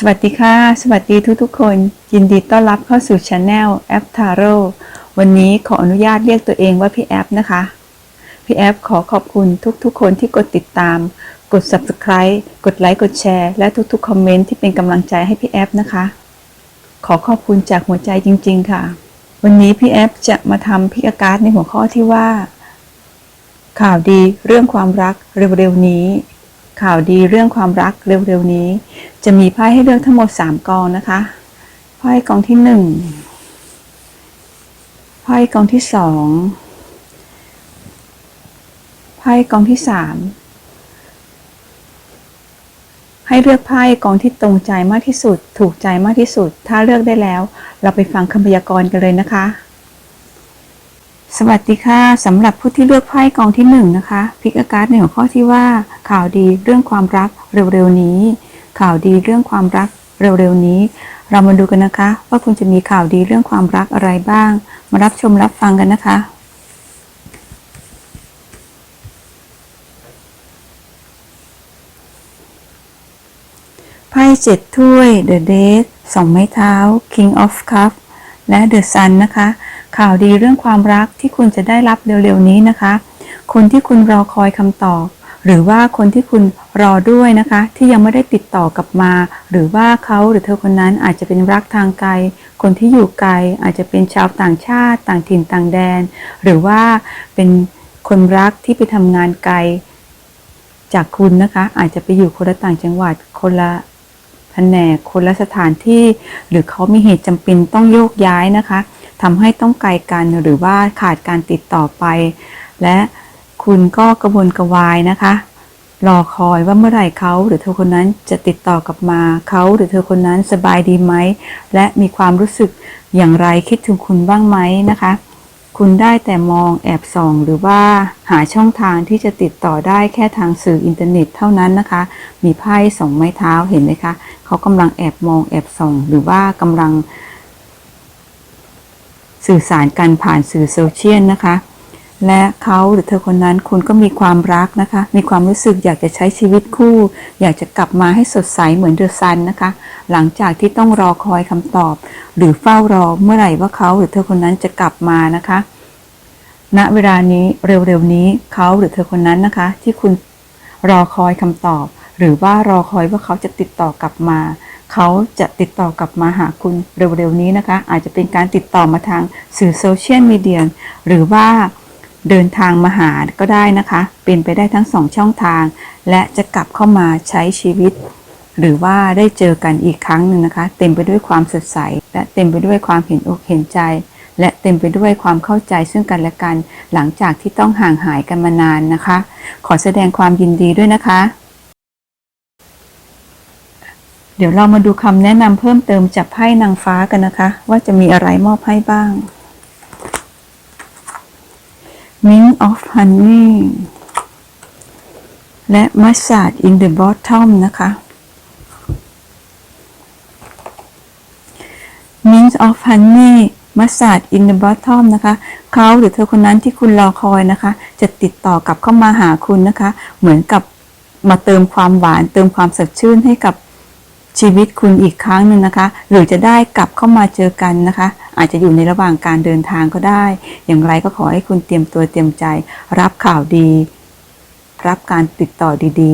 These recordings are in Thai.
สวัสดีค่ะ สวัสดีทุกๆคน ยินดีต้อนรับเข้าสู่ช anel แอปทาโร่วันนี้ขออนุญาตเรียกตัวเองว่าพี่แอปนะคะ พี่แอปขอขอบคุณทุกๆคนที่กดติดตาม กด subscribe กดไลค์กดแชร์และทุกๆคอมเมนต์ที่เป็นกำลังใจให้พี่แอปนะคะ ขอขอบคุณจากหัวใจจริง ๆ ค่ะ วันนี้พี่แอปจะมาทำพิอาการ์ดในหัวข้อที่ว่า ข่าวดีเรื่องความรักเร็วๆนี้ ข่าวดีเรื่องความรักเร็วๆนี้ จะมีไพ่ให้เลือกทั้งหมด 3 กองนะคะไพ่กองที่ 1ไพ่กองที่ 2ไพ่กองที่ 3 ให้เลือกไพ่กองที่ตรงใจมากที่สุด ถูกใจมากที่สุด ถ้าเลือกได้แล้ว เราไปฟังคำพยากรณ์กันเลยนะคะ สวัสดีค่ะสำหรับผู้ที่เลือกไพ่กองที่หนึ่งนะคะพิกอาการ์ดในหัวข้อที่ว่าข่าวดีเรื่องความรักเร็วๆนี้ ข่าวดีเรื่องความรักเร็วๆนี้ เรามาดูกันนะคะ ว่าคุณจะมีข่าวดีเรื่องความรักอะไรบ้าง มารับชมรับฟังกันนะคะไพ่เจ็ดถ้วย The d e a t สองไม้เท้า King of Cup และ The Sun นะคะ ข่าวดีเรื่องความรักที่คุณจะได้รับเร็วๆนี้นะคะ คนที่คุณรอคอยคำตอบ หรือว่าคนที่คุณ รอด้วยนะคะ ที่ยังไม่ได้ติดต่อกลับมา หรือว่าเขาหรือเธอคนนั้นอาจจะเป็นรักทางไกล คนที่อยู่ไกล อาจจะเป็นชาวต่างชาติ ต่างถิ่นต่างแดน หรือว่าเป็นคนรักที่ไปทำงานไกล จากคุณนะคะ อาจจะไปอยู่คนละต่างจังหวัดคนละแผนกคนละสถานที่ หรือเขามีเหตุจำเป็นต้องโยกย้ายนะคะ ทำให้ต้องไกลกันหรือว่าขาดการติดต่อไป และคุณก็กระวนกระวายนะคะ รอคอยว่าเมื่อไหร่เขาหรือเธอคนนั้นจะติดต่อกลับมาเขาหรือเธอคนนั้นสบายดีไหม และมีความรู้สึกอย่างไรคิดถึงคุณบ้างไหมนะคะ คุณได้แต่มองแอบส่อง หรือว่าหาช่องทางที่จะติดต่อได้แค่ทางสื่ออินเทอร์เน็ตเท่านั้นนะคะ มีไพ่สองไม้เท้าเห็นไหมคะเขากำลังแอบมองแอบส่อง หรือว่ากำลัง สื่อสารกันผ่านสื่อโซเชียลนะคะ และเขาหรือเธอคนนั้นคุณก็มีความรักนะคะ มีความรู้สึกอยากจะใช้ชีวิตคู่ อยากจะกลับมาให้สดใสเหมือนเดอะซันนะคะ หลังจากที่ต้องรอคอยคำตอบ หรือเฝ้ารอเมื่อไหร่ว่าเขาหรือเธอคนนั้นจะกลับมานะคะ ณเวลานี้เร็วๆนี้เขาหรือเธอคนนั้นนะคะ ที่คุณรอคอยคำตอบ หรือว่ารอคอยว่าเขาจะติดต่อกลับมาเขาจะติดต่อกลับมาหาคุณเร็วๆนี้นะคะ อาจจะเป็นการติดต่อมาทางสื่อโซเชียลมีเดียหรือว่า เดินทางมาหาก็ได้นะคะ เป็นไปได้ทั้งสองช่องทาง และจะกลับเข้ามาใช้ชีวิต หรือว่าได้เจอกันอีกครั้งหนึ่งนะคะ เต็มไปด้วยความสดใส และเต็มไปด้วยความเห็นอกเห็นใจ และเต็มไปด้วยความเข้าใจซึ่งกันและกัน หลังจากที่ต้องห่างหายกันมานานนะคะ ขอแสดงความยินดีด้วยนะคะ เดี๋ยวเรามาดูคำแนะนำเพิ่มเติมจากไพ่นางฟ้ากันนะคะ ว่าจะมีอะไรมอบให้บ้าง Mint of Honey และ Massage in the Bottom นะคะ Mint of Honey Massage in the Bottom นะคะเขาหรือเธอคนนั้นที่คุณรอคอยนะคะ จะติดต่อกลับเข้ามาหาคุณนะคะ เหมือนกับมาเติมความหวาน เติมความสดชื่นให้กับ ชีวิตคุณอีกครั้งหนึ่งนะคะ หรือจะได้กลับเข้ามาเจอกันนะคะ อาจจะอยู่ในระหว่างการเดินทางก็ได้ อย่างไรก็ขอให้คุณเตรียมตัวเตรียมใจ รับข่าวดี รับการติดต่อดี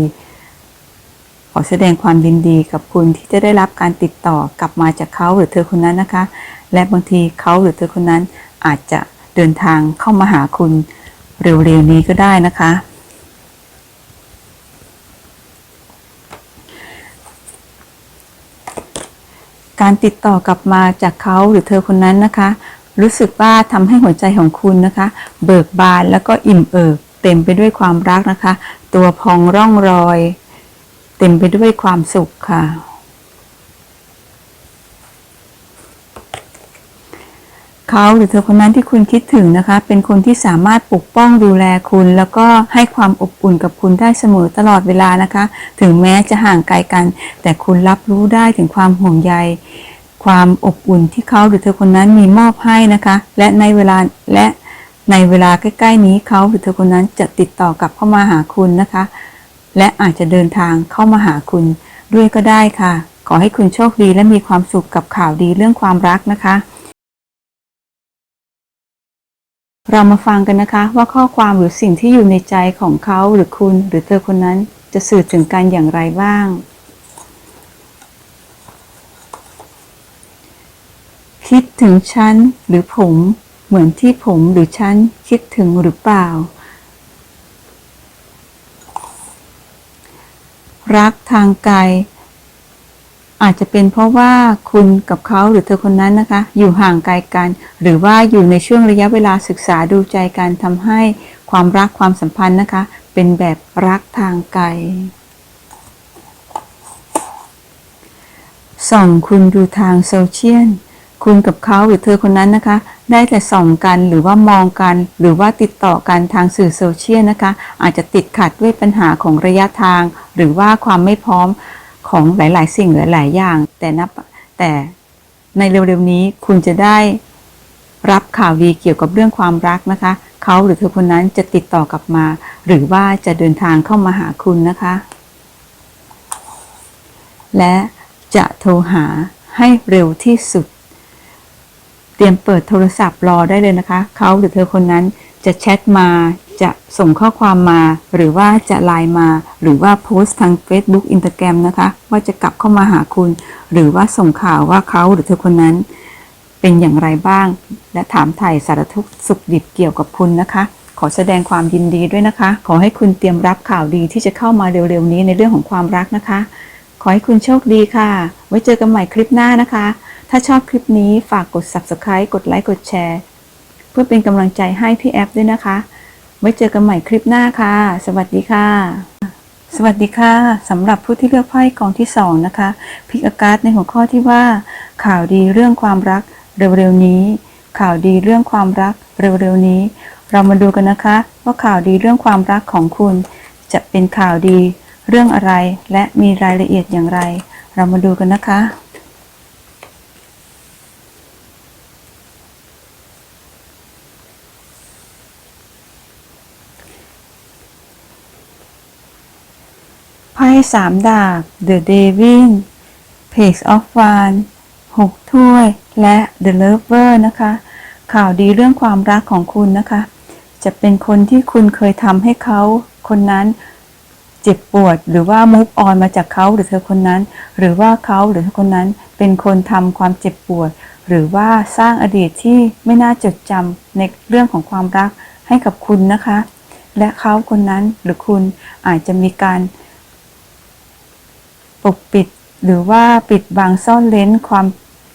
ๆ ขอแสดงความยินดีกับคุณที่จะได้รับการติดต่อกลับมาจากเขาหรือเธอคนนั้นนะคะ และบางทีเขาหรือเธอคนนั้นอาจจะเดินทางเข้ามาหาคุณเร็วๆนี้ก็ได้นะคะ การติดต่อกลับมาจากเขาหรือเธอคนนั้นนะคะ รู้สึกว่าทำให้หัวใจของคุณนะคะ เบิกบานแล้วก็อิ่มเอิบเต็มไปด้วยความรักนะคะ ตัวพองร่องรอย เต็มไปด้วยความสุขค่ะ เขาหรือเธอคนนั้นที่คุณคิดถึงนะคะ เป็นคนที่สามารถปกป้องดูแลคุณ แล้วก็ให้ความอบอุ่นกับคุณได้เสมอตลอดเวลานะคะ ถึงแม้จะห่างไกลกัน แต่คุณรับรู้ได้ถึงความห่วงใย ความอบอุ่นที่เขาหรือเธอคนนั้นมีมอบให้นะคะ และในเวลาและในเวลาใกล้ ๆ นี้เขาหรือเธอคนนั้นจะติดต่อกลับเข้ามาหาคุณนะคะ และอาจจะเดินทางเข้ามาหาคุณด้วยก็ได้ค่ะ ขอให้คุณโชคดีและมีความสุขกับข่าวดีเรื่องความรักนะคะ เรามาฟังกันนะคะว่าข้อความหรือสิ่งที่อยู่ในใจของเขาหรือคุณหรือเธอคนนั้นจะสื่อถึงกันอย่างไรบ้าง คิดถึงฉันหรือผม เหมือนที่ผมหรือฉันคิดถึงหรือเปล่า รักทางไกล อาจจะเป็นเพราะว่าคุณกับเขาหรือเธอคนนั้นนะคะ อยู่ห่างไกลกัน หรือว่าอยู่ในช่วงระยะเวลาศึกษาดูใจกันทำให้ความรักความสัมพันธ์นะคะ เป็นแบบรักทางไกลส่องคุณดูทางโซเชียลคุณกับเขาหรือเธอคนนั้นนะคะ ได้แต่ส่องกันหรือว่ามองกัน หรือว่าติดต่อกันทางสื่อโซเชียลนะคะ อาจจะติดขัดด้วยปัญหาของระยะทาง หรือว่าความไม่พร้อม ของหลาย ๆ สิ่งหลาย ๆ อย่าง แต่นับแต่ในเร็วๆนี้คุณจะได้รับข่าวดีเกี่ยวกับเรื่องความรักนะคะ เขาหรือเธอคนนั้นจะติดต่อกลับมา หรือว่าจะเดินทางเข้ามาหาคุณนะคะ และจะโทรหาให้เร็วที่สุด เตรียมเปิดโทรศัพท์รอได้เลยนะคะ เขาหรือเธอคนนั้นจะแชทมา จะส่งข้อความมา หรือว่าจะไลน์มา หรือว่าโพสต์ทาง Facebook Instagram นะคะ ว่าจะกลับเข้ามาหาคุณ หรือว่าส่งข่าวว่าเขาหรือเธอคนนั้นเป็นอย่างไรบ้าง และถามถ่ายสารทุกสุขดิบเกี่ยวกับคุณนะคะ ขอแสดงความยินดีด้วยนะคะ ขอให้คุณเตรียมรับข่าวดีที่จะเข้ามาเร็วๆนี้ในเรื่องของความรักนะคะ ขอให้คุณโชคดีค่ะ ไว้เจอกันใหม่คลิปหน้านะคะ ถ้าชอบคลิปนี้ฝากกด subscribe กดไลค์กดแชร์ เพื่อเป็นกำลังใจให้พี่แอฟด้วยนะคะ ไว้เจอกันใหม่คลิปหน้าค่ะ สวัสดีค่ะ สวัสดีค่ะสำหรับผู้ที่เลือกไพ่กองที่สองนะคะพิกอากาศในหัวข้อที่ว่า ข่าวดีเรื่องความรักเร็วๆนี้ ข่าวดีเรื่องความรักเร็วๆนี้ เรามาดูกันนะคะ ว่าข่าวดีเรื่องความรักของคุณ จะเป็นข่าวดีเรื่องอะไร และมีรายละเอียดอย่างไร เรามาดูกันนะคะ พ่สามดาบ The Devil Page of Wands หกถ้วย และ The Lover นะคะ ข่าวดีเรื่องความรักของคุณนะคะ จะเป็นคนที่คุณเคยทำให้เขาคนนั้นเจ็บปวด หรือว่า move on มาจากเขาหรือเธอคนนั้น หรือว่าเขาหรือเธอคนนั้นเป็นคนทำความเจ็บปวด หรือว่าสร้างอดีตที่ไม่น่าจดจำในเรื่องของความรักให้กับคุณนะคะ และเขาคนนั้นหรือคุณอาจจะมีการ ปกปิดหรือว่าปิดบังซ่อนเล้นความ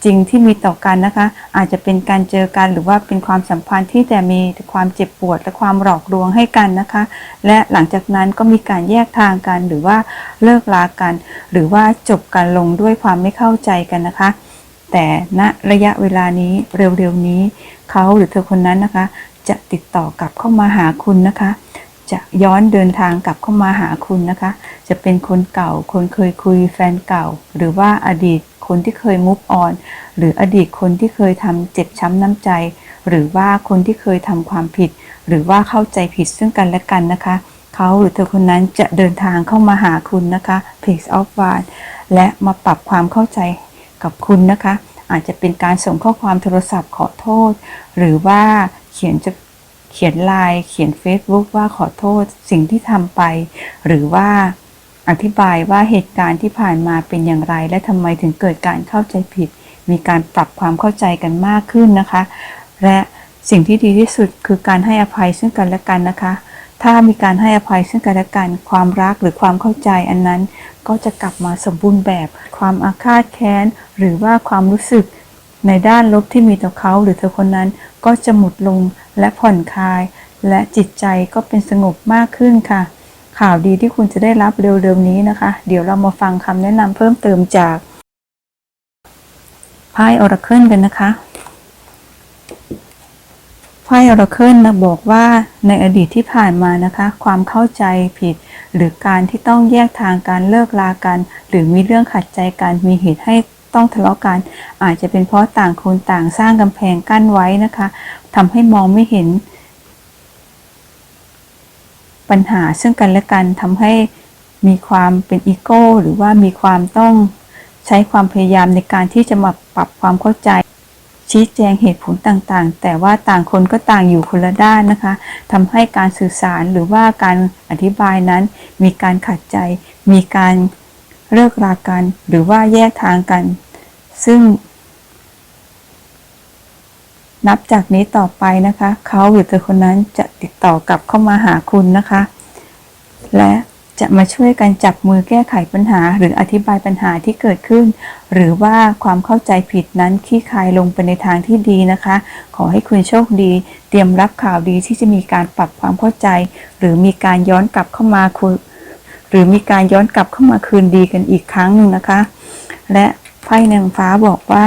จริงที่มีต่อกันนะคะ อาจจะเป็นการเจอกันหรือว่าเป็นความสัมพันธ์ที่แต่มีความเจ็บปวดและความหลอกลวงให้กันนะคะ และหลังจากนั้นก็มีการแยกทางกันหรือว่าเลิกลากัน หรือว่าจบกันลงด้วยความไม่เข้าใจกันนะคะ แต่ณระยะเวลานี้เร็วๆนี้เขาหรือเธอคนนั้นนะคะ จะติดต่อกลับเข้ามาหาคุณนะคะ จะย้อนเดินทางกลับเข้ามาหาคุณนะคะ จะเป็นคนเก่า คนเคยคุยแฟนเก่า หรือว่าอดีตคนที่เคยมุฟออน หรืออดีตคนที่เคยทำเจ็บช้ำน้ำใจ หรือว่าคนที่เคยทำความผิด หรือว่าเข้าใจผิดซึ่งกันและกันนะคะ เขาหรือเธอคนนั้นจะเดินทางเข้ามาหาคุณนะคะ Page of w a n d และมาปรับความเข้าใจกับคุณนะคะ อาจจะเป็นการส่งข้อความโทรศัพท์ขอโทษ หรือว่าเขียนจะ เขียนไลน์เขียน Facebook ว่าขอโทษสิ่งที่ทำไป หรือว่าอธิบายว่าเหตุการณ์ที่ผ่านมาเป็นอย่างไร และทำไมถึงเกิดการเข้าใจผิด มีการปรับความเข้าใจกันมากขึ้นนะคะ และสิ่งที่ดีที่สุดคือการให้อภัยซึ่งกันและกันนะคะ ถ้ามีการให้อภัยซึ่งกันและกัน ความรักหรือความเข้าใจอันนั้น ก็จะกลับมาสมบูรณ์แบบ ความอาฆาตแค้น หรือว่าความรู้สึก ในด้านลบที่มีต่อเขาหรือเธอคนนั้นก็จะหมดลงและผ่อนคลาย และจิตใจก็เป็นสงบมากขึ้นค่ะ ข่าวดีที่คุณจะได้รับเร็วๆนี้นะคะ เดี๋ยวเรามาฟังคำแนะนำเพิ่มเติมจากไพ่ออราเคิลกันนะคะไพ่ออราเคิลนะบอกว่าในอดีตที่ผ่านมานะคะ ความเข้าใจผิด หรือการที่ต้องแยกทางการเลิกลากัน หรือมีเรื่องขัดใจกันมีเหตุให้ ต้องทะเลาะกัน อาจจะเป็นเพราะต่างคนต่างสร้างกำแพงกั้นไว้นะคะทำให้มองไม่เห็น ปัญหาซึ่งกันและกันทำให้มีความเป็นอีโก้หรือว่ามีความต้องใช้ความพยายามในการที่จะมาปรับความเข้าใจ ชี้แจงเหตุผลต่างๆ แต่ว่าต่างคนก็ต่างอยู่คนละด้านนะคะทำให้การสื่อสารหรือว่าการอธิบายนั้น มีการขัดใจ มีการ เลิกรากันหรือว่าแยกทางกัน ซึ่ง นับจากนี้ต่อไปนะคะ เขาหรือเธอคนนั้นจะติดต่อกลับเข้ามาหาคุณนะคะ และจะมาช่วยกันจับมือแก้ไขปัญหา หรืออธิบายปัญหาที่เกิดขึ้น หรือว่าความเข้าใจผิดนั้นคลี่คลายลงไปในทางที่ดีนะคะ ขอให้คุณโชคดี เตรียมรับข่าวดีที่จะมีการปรับความเข้าใจ หรือมีการย้อนกลับเข้ามาคุย หรือมีการย้อนกลับเข้ามาคืนดีกันอีกครั้งหนึ่งนะคะ และไพ่นางฟ้าบอกว่า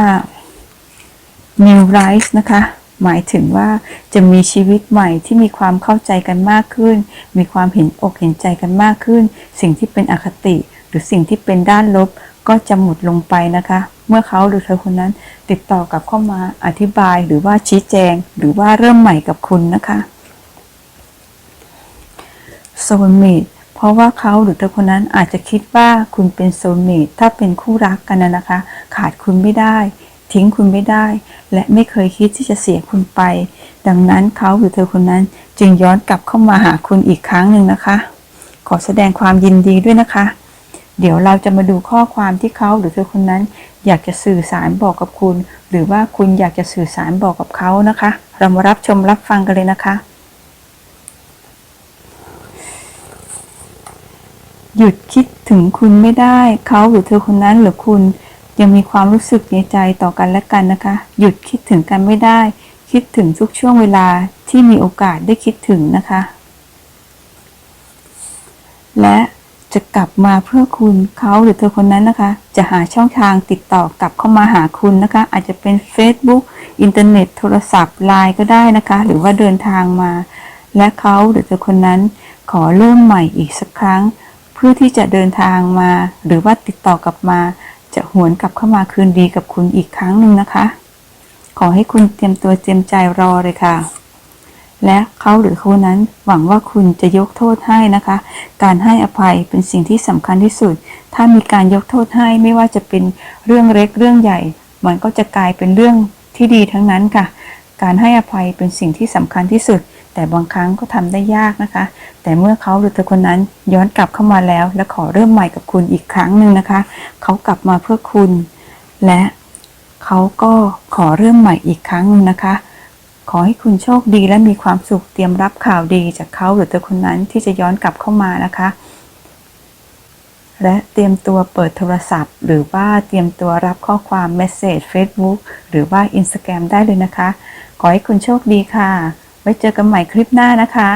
New Rise นะคะ หมายถึงว่าจะมีชีวิตใหม่ที่มีความเข้าใจกันมากขึ้น มีความเห็นอกเห็นใจกันมากขึ้น สิ่งที่เป็นอคติ หรือสิ่งที่เป็นด้านลบก็จะหมดลงไปนะคะ เมื่อเขาหรือเธอคนนั้นติดต่อกลับเข้ามาอธิบายหรือว่าชี้แจง หรือว่าเริ่มใหม่กับคุณนะคะโซลเมต เพราะว่าเขาหรือเธอคนนั้นอาจจะคิดว่าคุณเป็นโซลเมตถ้าเป็นคู่รักกันนะนะคะ ขาดคุณไม่ได้ ทิ้งคุณไม่ได้ และไม่เคยคิดที่จะเสียคุณไป ดังนั้นเขาหรือเธอคนนั้นจึงย้อนกลับเข้ามาหาคุณอีกครั้งหนึ่งนะคะ ขอแสดงความยินดีด้วยนะคะ เดี๋ยวเราจะมาดูข้อความที่เขาหรือเธอคนนั้น อยากจะสื่อสารบอกกับคุณ หรือว่าคุณอยากจะสื่อสารบอกกับเขานะคะ เรามารับชมรับฟังกันเลยนะคะ หยุดคิดถึงคุณไม่ได้ เขาหรือเธอคนนั้นหรือคุณยังมีความรู้สึกในใจต่อกันและกันนะคะ หยุดคิดถึงกันไม่ได้ คิดถึงทุกช่วงเวลาที่มีโอกาสได้คิดถึงนะคะ และจะกลับมาเพื่อคุณเขาหรือเธอคนนั้นนะคะ จะหาช่องทางติดต่อกลับเข้ามาหาคุณนะคะ อาจจะเป็น Facebook อินเทอร์เน็ต โทรศัพท์ไลน์ก็ได้นะคะ หรือว่าเดินทางมา และเขาหรือเธอคนนั้นขอเริ่มใหม่อีกสักครั้ง เพื่อที่จะเดินทางมา หรือว่าติดต่อกลับมา จะหวนกลับเข้ามาคืนดีกับคุณอีกครั้งหนึ่งนะคะ ขอให้คุณเตรียมตัวเตรียมใจรอเลยค่ะ และเขาหรือเขานั้นหวังว่าคุณจะยกโทษให้นะคะ การให้อภัยเป็นสิ่งที่สำคัญที่สุด ถ้ามีการยกโทษให้ไม่ว่าจะเป็นเรื่องเล็กเรื่องใหญ่ มันก็จะกลายเป็นเรื่องที่ดีทั้งนั้นค่ะ การให้อภัยเป็นสิ่งที่สำคัญที่สุด แต่บางครั้งก็ทำได้ยากนะคะ แต่เมื่อเขาหรือเธอคนนั้นย้อนกลับเข้ามาแล้ว และขอเริ่มใหม่กับคุณอีกครั้งหนึ่งนะคะ เขากลับมาเพื่อคุณ และเขาก็ขอเริ่มใหม่อีกครั้งนึงนะคะ ขอให้คุณโชคดีและมีความสุขเตรียมรับข่าวดีจากเขาหรือเธอคนนั้นที่จะย้อนกลับเข้ามานะคะ และเตรียมตัวเปิดโทรศัพท์ หรือว่าเตรียมตัวรับข้อความเมสเซจ Facebook หรือว่า Instagram ได้เลยนะคะ ขอให้คุณโชคดีค่ะ ไว้เจอกันใหม่คลิปหน้านะคะ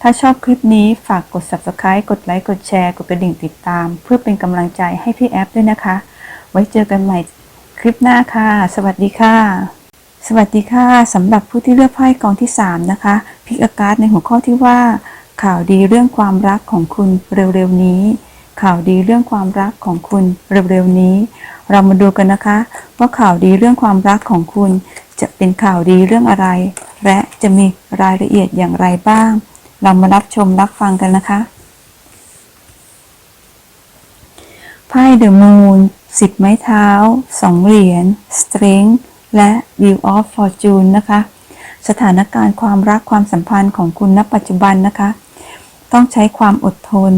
ถ้าชอบคลิปนี้ฝากกด subscribe กดไลค์ กดแชร์ กดกระดิ่งติดตาม เพื่อเป็นกำลังใจให้พี่แอฟด้วยนะคะ ไว้เจอกันใหม่คลิปหน้าค่ะ สวัสดีค่ะ สวัสดีค่ะสำหรับผู้ที่เลือกไพ่กองที่ 3 นะคะ พิกอาการในหัวข้อที่ว่า ข่าวดีเรื่องความรักของคุณเร็วๆนี้ ข่าวดีเรื่องความรักของคุณเร็วๆนี้ เรามาดูกันนะคะ ว่าข่าวดีเรื่องความรักของคุณจะเป็นข่าวดีเรื่องอะไร และจะมีรายละเอียดอย่างไรบ้าง เรามารับชมรับฟังกันนะคะ ไพ่เดอะมูนสิบไม้เท้าสองเหรียญสเตร n งและ Wheel of Fortune นะคะ สถานการณ์ความรักความสัมพันธ์ของคุณณปัจจุบันนะคะ ต้องใช้ความอดทน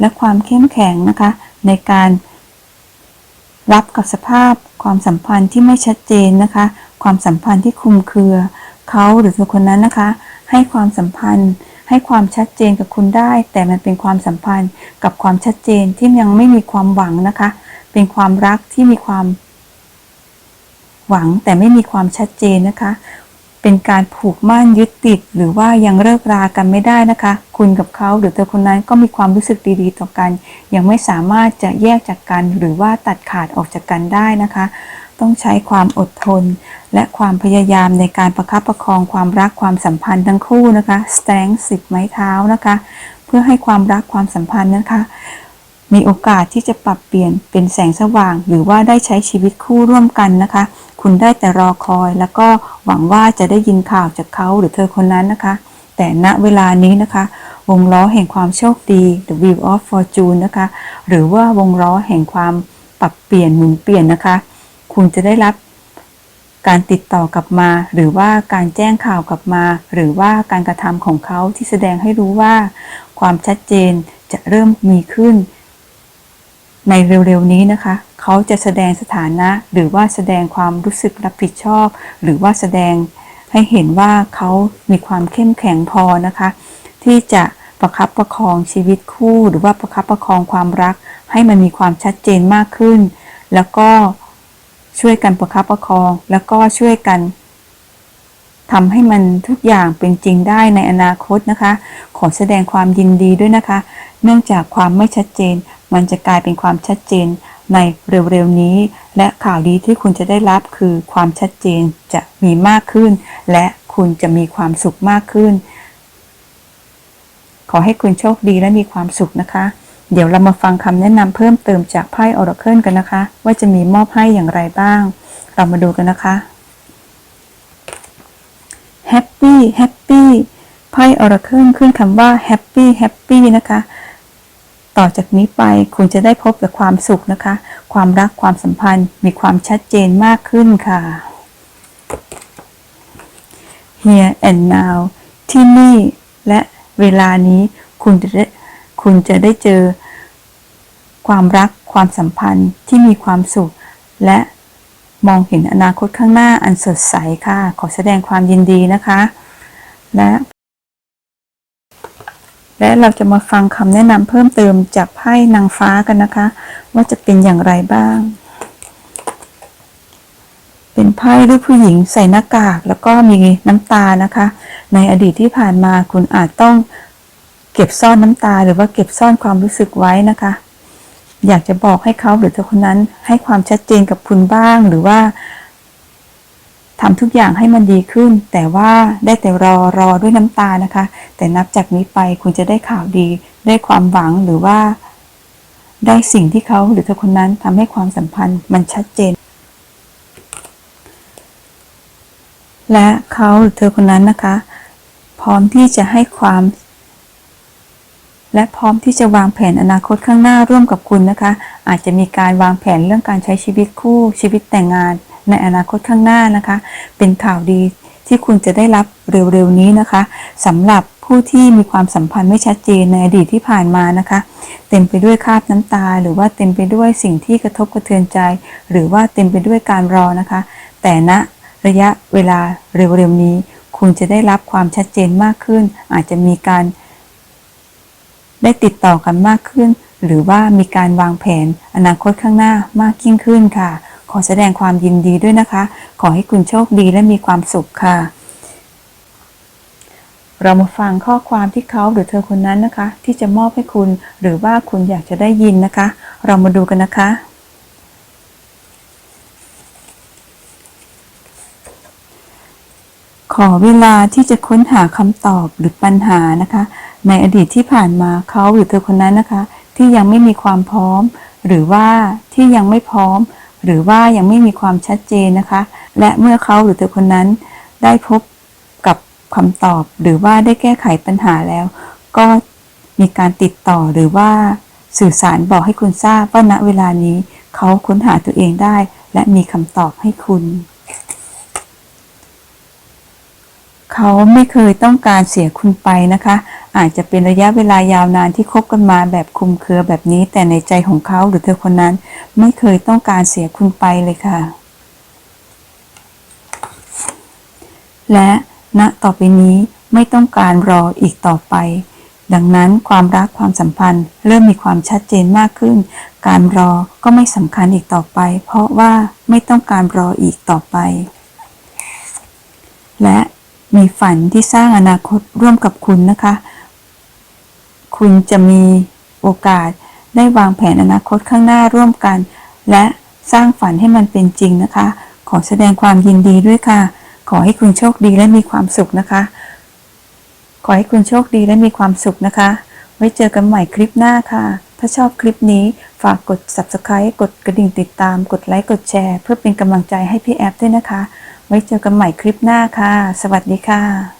และความเข้มแข็งนะคะ ในการรับกับสภาพความสัมพันธ์ที่ไม่ชัดเจนนะคะ ความสัมพันธ์ที่คุมเครือ เขาหรือตัวคนนั้นนะคะ ให้ความสัมพันธ์ ให้ความชัดเจนกับคุณได้ แต่มันเป็นความสัมพันธ์กับความชัดเจนที่ยังไม่มีความหวังนะคะ เป็นความรักที่มีความ หวังแต่ไม่มีความชัดเจนนะคะ เป็นการผูกมั่นยึดติด หรือว่ายังเลิกรากันไม่ได้นะคะ คุณกับเขาหรือเธอคนนั้นก็มีความรู้สึกดีๆต่อกัน ยังไม่สามารถจะแยกจากกันหรือว่าตัดขาดออกจากกันได้นะคะ ต้องใช้ความอดทน และความพยายามในการประคับประคองความรักความสัมพันธ์ทั้งคู่นะคะ strength สิบไม้เท้านะคะ เพื่อให้ความรักความสัมพันธ์นะคะ มีโอกาสที่จะปรับเปลี่ยนเป็นแสงสว่าง หรือว่าได้ใช้ชีวิตคู่ร่วมกันนะคะ คุณได้แต่รอคอย แล้วก็หวังว่าจะได้ยินข่าวจากเขาหรือเธอคนนั้นนะคะ แต่ณเวลานี้นะคะวงล้อแห่งความโชคดี The Wheel of Fortune นะคะ หรือว่าวงล้อแห่งความปรับเปลี่ยนหมุนเปลี่ยนนะคะ คุณจะได้รับการติดต่อกลับมา หรือว่าการแจ้งข่าวกลับมา หรือว่าการกระทำของเขาที่แสดงให้รู้ว่า ความชัดเจนจะเริ่มมีขึ้น ในเร็วๆนี้นะคะ เขาจะแสดงสถานะ หรือว่าแสดงความรู้สึกรับผิดชอบ หรือว่าแสดงให้เห็นว่าเขามีความเข้มแข็งพอนะคะ ที่จะประคับประคองชีวิตคู่ หรือว่าประคับประคองความรัก ให้มันมีความชัดเจนมากขึ้น แล้วก็ ช่วยกันประคับประคอง แล้วก็ช่วยกันทำให้มันทุกอย่างเป็นจริงได้ในอนาคตนะคะ ขอแสดงความยินดีด้วยนะคะ เนื่องจากความไม่ชัดเจน มันจะกลายเป็นความชัดเจนในเร็วๆนี้ และข่าวดีที่คุณจะได้รับคือความชัดเจนจะมีมากขึ้น และคุณจะมีความสุขมากขึ้น ขอให้คุณโชคดีและมีความสุขนะคะ เดี๋ยวเรามาฟังคำแนะนำเพิ่มเติมจากไพ่ Oracle กันนะคะ ว่าจะมีมอบให้อย่างไรบ้าง เรามาดูกันนะคะ Happy Happy ไพ่ Oracle ขึ้นคำว่า Happy Happy นะคะ ต่อจากนี้ไปคุณจะได้พบกับความสุขนะคะ ความรักความสัมพันธ์มีความชัดเจนมากขึ้นค่ะ Here and now ที่นี่และเวลานี้คุณจะได้คุณจะได้เจอ ความรัก ความสัมพันธ์ที่มีความสุข และมองเห็นอนาคตข้างหน้าอันสดใสค่ะ ขอแสดงความยินดีนะคะ และ และเราจะมาฟังคำแนะนำเพิ่มเติมจากไพ่นางฟ้ากันนะคะ ว่าจะเป็นอย่างไรบ้าง เป็นไพ่รูปผู้หญิงใส่หน้ากากแล้วก็มีน้ำตานะคะ ในอดีตที่ผ่านมาคุณอาจต้องเก็บซ่อนน้ำตาหรือว่าเก็บซ่อนความรู้สึกไว้นะคะ อยากจะบอกให้เขาหรือเธอคนนั้น ให้ความชัดเจนกับคุณบ้างหรือว่าทำทุกอย่างให้มันดีขึ้น แต่ว่าได้แต่รอรอด้วยน้ำตานะคะ แต่นับจากนี้ไปคุณจะได้ข่าวดี ได้ความหวังหรือว่า ได้สิ่งที่เขาหรือเธอคนนั้นทำให้ความสัมพันธ์มันชัดเจน และเขาหรือเธอคนนั้นนะคะ พร้อมที่จะให้ความ และพร้อมที่จะวางแผนอนาคตข้างหน้าร่วมกับคุณนะคะ อาจจะมีการวางแผนเรื่องการใช้ชีวิตคู่ชีวิตแต่งงาน ในอนาคตข้างหน้านะคะ เป็นข่าวดีที่คุณจะได้รับเร็วๆนี้นะคะสำหรับผู้ที่มีความสัมพันธ์ไม่ชัดเจนในอดีตที่ผ่านมานะคะ เต็มไปด้วยคราบน้ำตา หรือว่าเต็มไปด้วยสิ่งที่กระทบกระเทือนใจ หรือว่าเต็มไปด้วยการรอนะคะ แต่ณระยะเวลาเร็วๆนี้ คุณจะได้รับความชัดเจนมากขึ้น อาจจะมีการ ได้ติดต่อกันมากขึ้น หรือว่ามีการวางแผนอนาคตข้างหน้ามากยิ่งขึ้นค่ะ ขอแสดงความยินดีด้วยนะคะ ขอให้คุณโชคดีและมีความสุขค่ะ เรามาฟังข้อความที่เขาหรือเธอคนนั้นนะคะ ที่จะมอบให้คุณ หรือว่าคุณอยากจะได้ยินนะคะ เรามาดูกันนะคะขอเวลาที่จะค้นหาคำตอบหรือปัญหานะคะ ในอดีตที่ผ่านมาเขาหรือเธอคนนั้นนะคะ ที่ยังไม่มีความพร้อม หรือว่าที่ยังไม่พร้อม หรือว่ายังไม่มีความชัดเจนนะคะ และเมื่อเขาหรือเธอคนนั้น ได้พบกับคำตอบ หรือว่าได้แก้ไขปัญหาแล้ว ก็มีการติดต่อหรือว่าสื่อสารบอกให้คุณทราบว่าณเวลานี้เขาค้นหาตัวเองได้ และมีคำตอบให้คุณ เขาไม่เคยต้องการเสียคุณไปนะคะ อาจจะเป็นระยะเวลายาวนานที่คบกันมาแบบคุมเครือแบบนี้ แต่ในใจของเขาหรือเธอคนนั้น ไม่เคยต้องการเสียคุณไปเลยค่ะ และณต่อไปนี้ไม่ต้องการรออีกต่อไป ดังนั้นความรักความสัมพันธ์ เริ่มมีความชัดเจนมากขึ้น การรอก็ไม่สำคัญอีกต่อไป เพราะว่าไม่ต้องการรออีกต่อไป และมีฝันที่สร้างอนาคตร่วมกับคุณนะคะ คุณจะมีโอกาสได้วางแผนอนาคตข้างหน้าร่วมกัน และสร้างฝันให้มันเป็นจริงนะคะ ขอแสดงความยินดีด้วยค่ะ ขอให้คุณโชคดีและมีความสุขนะคะ ขอให้คุณโชคดีและมีความสุขนะคะ ไว้เจอกันใหม่คลิปหน้าค่ะ ถ้าชอบคลิปนี้ฝากกด subscribe กดกระดิ่งติดตาม กดไลค์ กดแชร์ เพื่อเป็นกำลังใจให้พี่แอฟด้วยนะคะ ไว้เจอกันใหม่คลิปหน้าค่ะ สวัสดีค่ะ